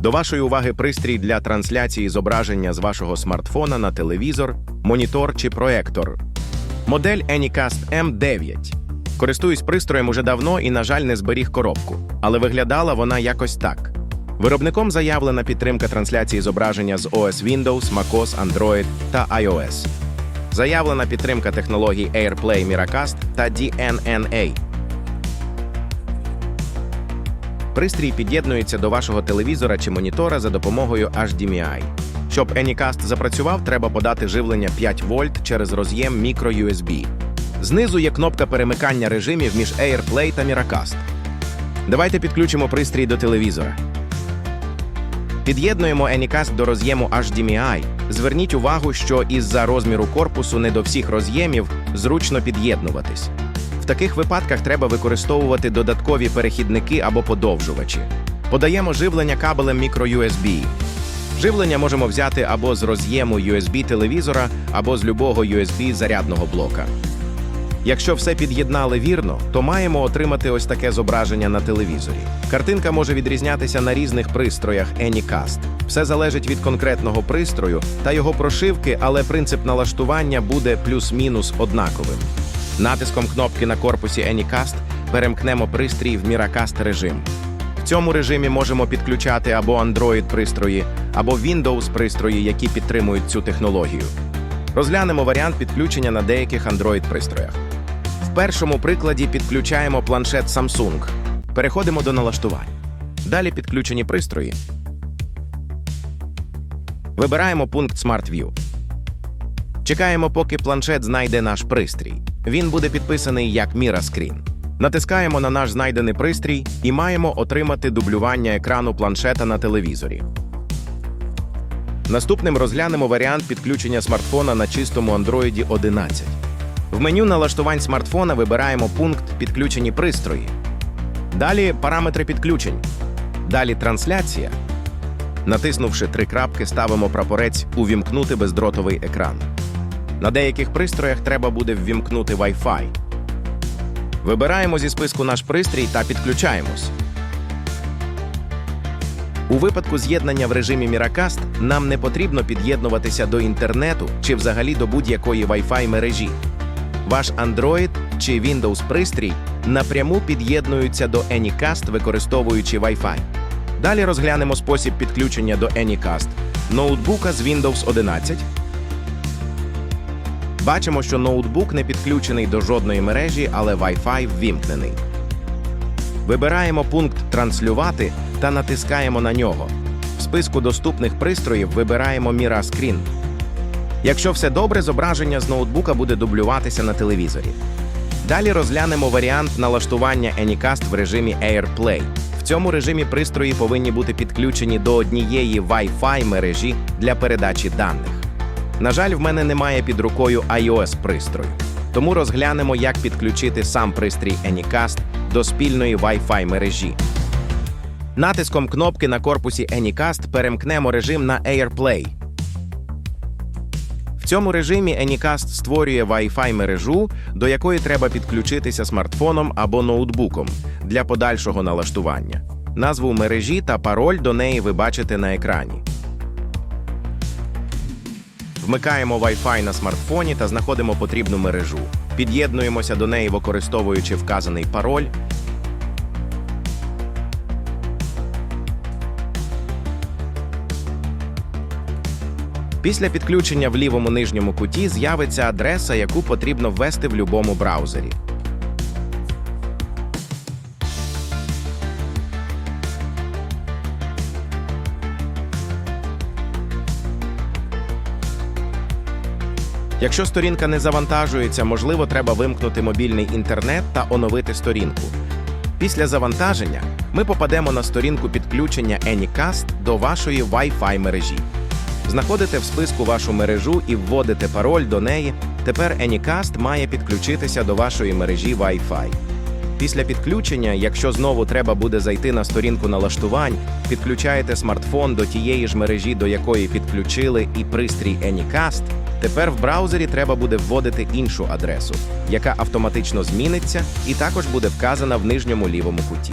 До вашої уваги пристрій для трансляції зображення з вашого смартфона на телевізор, монітор чи проектор. Модель Anycast M9. Користуюсь пристроєм уже давно і, на жаль, не зберіг коробку, але виглядала вона якось так. Виробником заявлена підтримка трансляції зображення з OS Windows, macOS, Android та iOS. Заявлена підтримка технологій AirPlay Miracast та DNNA. Пристрій під'єднується до вашого телевізора чи монітора за допомогою HDMI. Щоб Anycast запрацював, треба подати живлення 5 вольт через роз'єм microUSB. Знизу є кнопка перемикання режимів між AirPlay та Miracast. Давайте підключимо пристрій до телевізора. Під'єднуємо Anycast до роз'єму HDMI. Зверніть увагу, що із-за розміру корпусу не до всіх роз'ємів зручно під'єднуватись. Таких випадках треба використовувати додаткові перехідники або подовжувачі. Подаємо живлення кабелем microUSB. Живлення можемо взяти або з роз'єму USB телевізора, або з любого USB зарядного блока. Якщо все під'єднали вірно, то маємо отримати ось таке зображення на телевізорі. Картинка може відрізнятися на різних пристроях Anycast. Все залежить від конкретного пристрою та його прошивки, але принцип налаштування буде плюс-мінус однаковим. Натиском кнопки на корпусі Anycast перемкнемо пристрій в Miracast режим. В цьому режимі можемо підключати або Android пристрої, або Windows пристрої, які підтримують цю технологію. Розглянемо варіант підключення на деяких Android пристроях. В першому прикладі підключаємо планшет Samsung. Переходимо до налаштувань. Далі підключені пристрої. Вибираємо пункт Smart View. Чекаємо, поки планшет знайде наш пристрій. Він буде підписаний як Mira Screen. Натискаємо на наш знайдений пристрій і маємо отримати дублювання екрану планшета на телевізорі. Наступним розглянемо варіант підключення смартфона на чистому Android 11. В меню налаштувань смартфона вибираємо пункт Підключені пристрої. Далі параметри підключень. Далі трансляція. Натиснувши три крапки, ставимо прапорець Увімкнути бездротовий екран. На деяких пристроях треба буде ввімкнути Wi-Fi. Вибираємо зі списку наш пристрій та підключаємось. У випадку з'єднання в режимі Miracast нам не потрібно під'єднуватися до інтернету чи взагалі до будь-якої Wi-Fi мережі. Ваш Android чи Windows пристрій напряму під'єднуються до Anycast, використовуючи Wi-Fi. Далі розглянемо спосіб підключення до Anycast ноутбука з Windows 11. Бачимо, що ноутбук не підключений до жодної мережі, але Wi-Fi ввімкнений. Вибираємо пункт Транслювати та натискаємо на нього. В списку доступних пристроїв вибираємо Mira Screen. Якщо все добре, зображення з ноутбука буде дублюватися на телевізорі. Далі розглянемо варіант налаштування Anycast в режимі AirPlay. В цьому режимі пристрої повинні бути підключені до однієї Wi-Fi мережі для передачі даних. На жаль, в мене немає під рукою iOS пристрою, тому розглянемо, як підключити сам пристрій Anycast до спільної Wi-Fi мережі. Натиском кнопки на корпусі Anycast перемкнемо режим на AirPlay. В цьому режимі Anycast створює Wi-Fi мережу, до якої треба підключитися смартфоном або ноутбуком для подальшого налаштування. Назву мережі та пароль до неї ви бачите на екрані. Вмикаємо Wi-Fi на смартфоні та знаходимо потрібну мережу. Під'єднуємося до неї, використовуючи вказаний пароль. Після підключення в лівому нижньому куті з'явиться адреса, яку потрібно ввести в будь-якому браузері. Якщо сторінка не завантажується, можливо, треба вимкнути мобільний інтернет та оновити сторінку. Після завантаження ми попадемо на сторінку підключення Anycast до вашої Wi-Fi мережі. Знаходите в списку вашу мережу і вводите пароль до неї. Тепер Anycast має підключитися до вашої мережі Wi-Fi. Після підключення, якщо знову треба буде зайти на сторінку налаштувань, підключаєте смартфон до тієї ж мережі, до якої підключили і пристрій Anycast. Тепер в браузері треба буде вводити іншу адресу, яка автоматично зміниться і також буде вказана в нижньому лівому куті.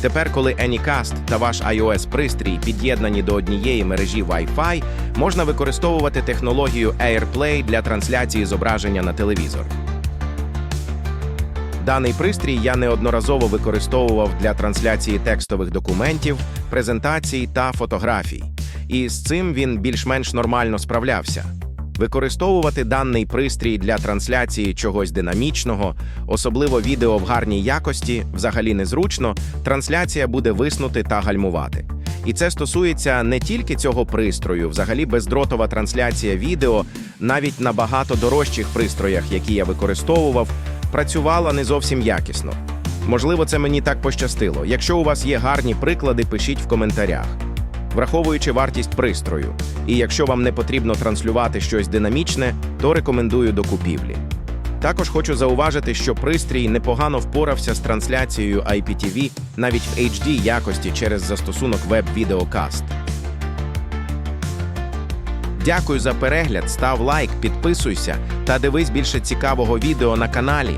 Тепер, коли Anycast та ваш iOS-пристрій під'єднані до однієї мережі Wi-Fi, можна використовувати технологію AirPlay для трансляції зображення на телевізор. Даний пристрій я неодноразово використовував для трансляції текстових документів, презентацій та фотографій, і з цим він більш-менш нормально справлявся. Використовувати даний пристрій для трансляції чогось динамічного, особливо відео в гарній якості, взагалі незручно, трансляція буде виснути та гальмувати. І це стосується не тільки цього пристрою, взагалі бездротова трансляція відео, навіть на багато дорожчих пристроях, які я використовував, працювала не зовсім якісно. Можливо, це мені так пощастило. Якщо у вас є гарні приклади, пишіть в коментарях. Враховуючи вартість пристрою, і якщо вам не потрібно транслювати щось динамічне, то рекомендую до купівлі. Також хочу зауважити, що пристрій непогано впорався з трансляцією IPTV навіть в HD якості через застосунок Videocast. Дякую за перегляд, став лайк, підписуйся та дивись більше цікавого відео на каналі.